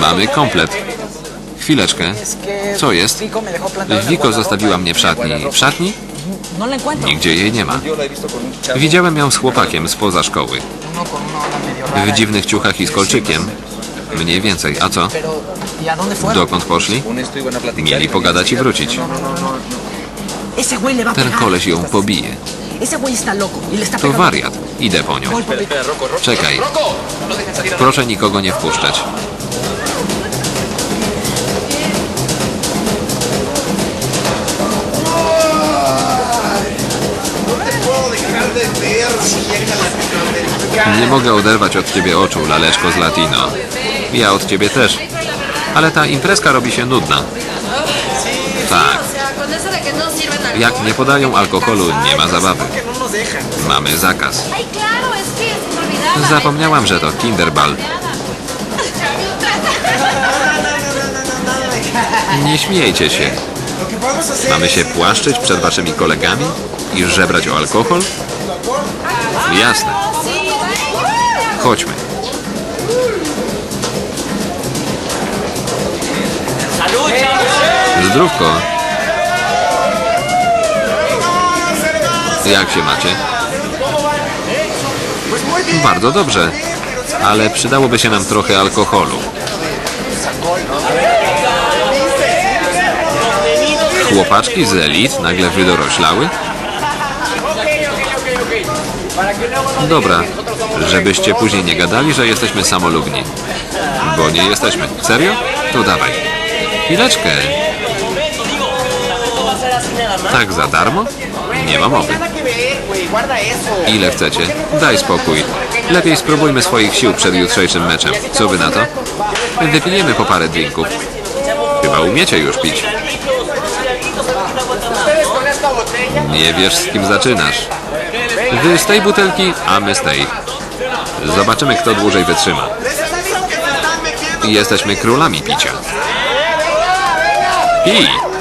Mamy komplet. Chwileczkę. Co jest? Wiko zostawiła mnie w szatni. W szatni? Nigdzie jej nie ma. Widziałem ją z chłopakiem spoza szkoły. W dziwnych ciuchach i z kolczykiem. Mniej więcej. A co? Dokąd poszli? Mieli pogadać i wrócić. Ten koleś ją pobije. Y To wariat. Idę po nią. Czekaj. Proszę nikogo nie wpuszczać. Nie mogę oderwać od ciebie oczu, laleczko z latino. Ja od ciebie też. Ale ta imprezka robi się nudna. Tak, jak nie podają alkoholu, nie ma zabawy. Mamy zakaz. Zapomniałam, że to Kinderball. Nie śmiejcie się. Mamy się płaszczyć przed waszymi kolegami i żebrać o alkohol? Jasne. Chodźmy. Zdrówko. Jak się macie? Bardzo dobrze, ale przydałoby się nam trochę alkoholu. Chłopaczki z elit nagle wydoroślały? Dobra, żebyście później nie gadali, że jesteśmy samolubni. Bo nie jesteśmy. Serio? To dawaj. Chwileczkę. Tak za darmo? Nie ma mowy. Ile chcecie? Daj spokój. Lepiej spróbujmy swoich sił przed jutrzejszym meczem. Co wy na to? Wypijemy po parę drinków. Chyba umiecie już pić. Nie wiesz z kim zaczynasz. Wy z tej butelki, a my z tej. Zobaczymy kto dłużej wytrzyma. Jesteśmy królami picia. Pij!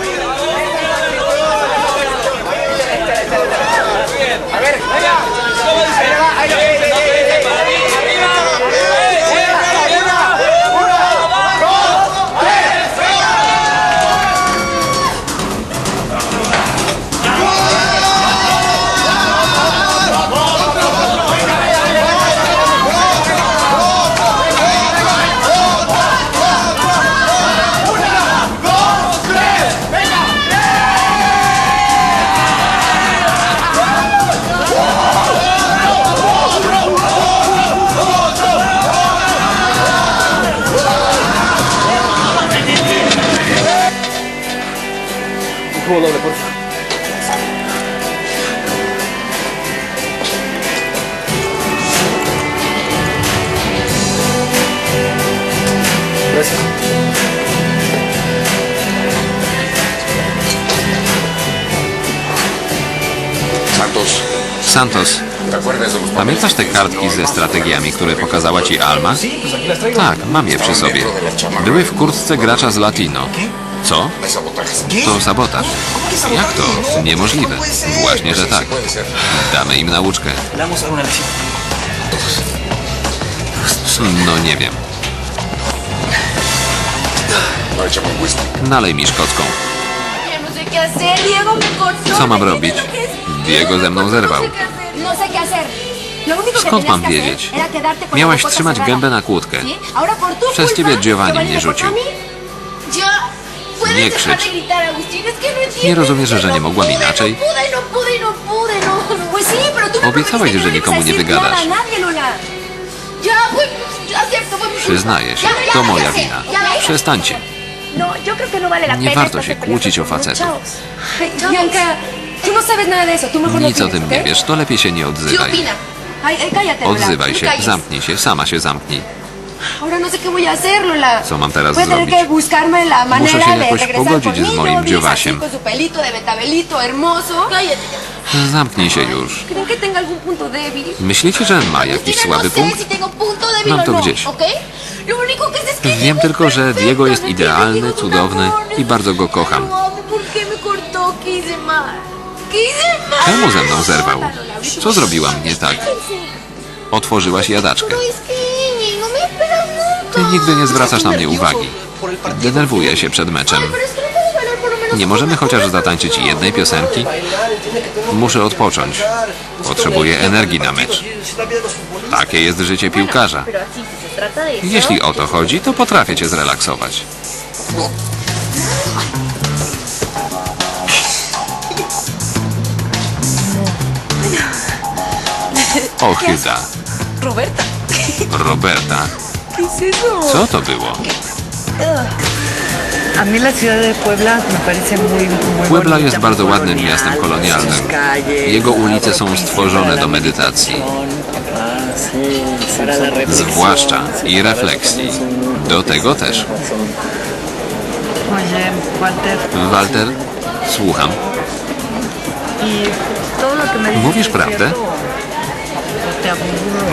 Santos, ¿te acuerdas de los pamiętasz te kartki ze strategiami, które pokazała ci Alma? Tak, mam je przy sobie. Były w kurtce gracza z Latino. Co? To sabotaż. Jak to? Niemożliwe. Właśnie, że tak. Damy im nauczkę. No nie wiem. Nalej mi szkocką. Co mam ¿me robić? Diego ze mną zerwał. Skąd mam wiedzieć? Miałaś trzymać gębę na kłódkę. Przez ciebie Giovanni mnie rzucił. a mí. Yo... ¿Puedes Nie krzycz. Nie rozumiesz, że nie mogłam inaczej? Obiecałeś, że nikomu nie wygadasz. Przyznaję się, to moja wina. Przestańcie. No, no Nie warto się kłócić o facetów. no Nic o tym nie wiesz, to lepiej się nie ¿Qué odzywaj. Lola. Odzywaj się, zamknij się, sama się zamknij. Co mam teraz zrobić? Muszę się jakoś pogodzić z moim. Cállate. Zamknij się już. Myślicie, że ma jakiś słaby punkt? Mam to gdzieś. Wiem tylko, że Diego jest idealny, cudowny i bardzo go kocham. Czemu ze mną zerwał? Co zrobiłam nie tak? Otworzyłaś jadaczkę. Me Nigdy nie zwracasz na mnie uwagi. Denerwuję się przed meczem. Nie możemy chociaż zatańczyć jednej piosenki? Muszę odpocząć. Potrzebuję energii na mecz. Takie jest życie piłkarza. Jeśli o to chodzi, to potrafię cię zrelaksować. O, Hilda. Roberta, Roberta. Co to było? Puebla jest bardzo ładnym miastem kolonialnym. Jego ulice są stworzone do medytacji, zwłaszcza i refleksji. Do tego też. Walter, słucham. y Mówisz prawdę?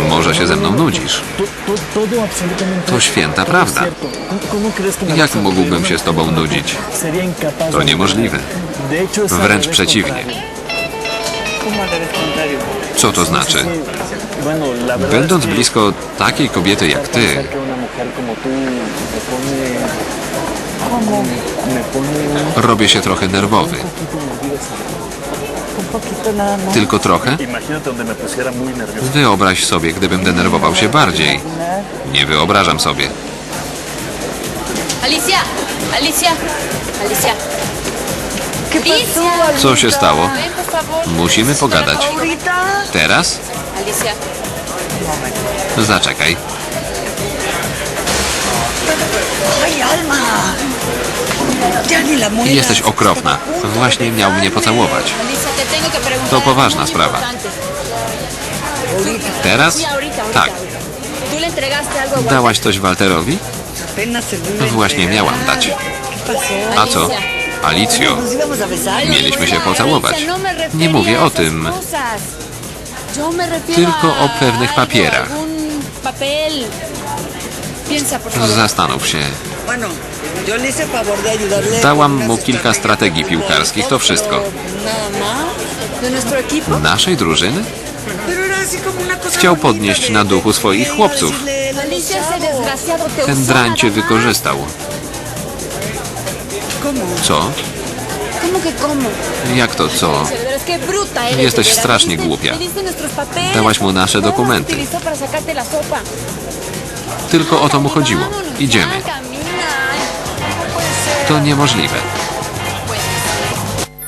Może się ze mną nudzisz. To święta prawda. cierto. ¿Cómo crees que me Jak mógłbym się z tobą nudzić? To niemożliwe. Wręcz przeciwnie. Co to znaczy? Będąc blisko takiej kobiety jak ty, robię się trochę nerwowy. Tylko trochę? Wyobraź sobie, gdybym denerwował się bardziej. Nie wyobrażam sobie. Alicia, Alicia, Alicia. ¿Qué pasó, Co się stało? Musimy pogadać. Teraz? Zaczekaj. ¡Ay, Alma! Jesteś okropna. Właśnie miał mnie pocałować. To poważna sprawa. Teraz? Tak. Dałaś coś Walterowi? Właśnie miałam dać. A co? Alicjo. Mieliśmy się pocałować. Nie mówię o tym. Tylko o pewnych papierach. Zastanów się. Dałam mu kilka strategii piłkarskich, to wszystko. Naszej drużyny? Chciał podnieść na duchu swoich chłopców. Ten drań cię wykorzystał. Co? Jak to co? Eres, Jesteś strasznie głupia. Dałaś mu nasze dokumenty. Tylko o to mu chodziło. Idziemy. To niemożliwe.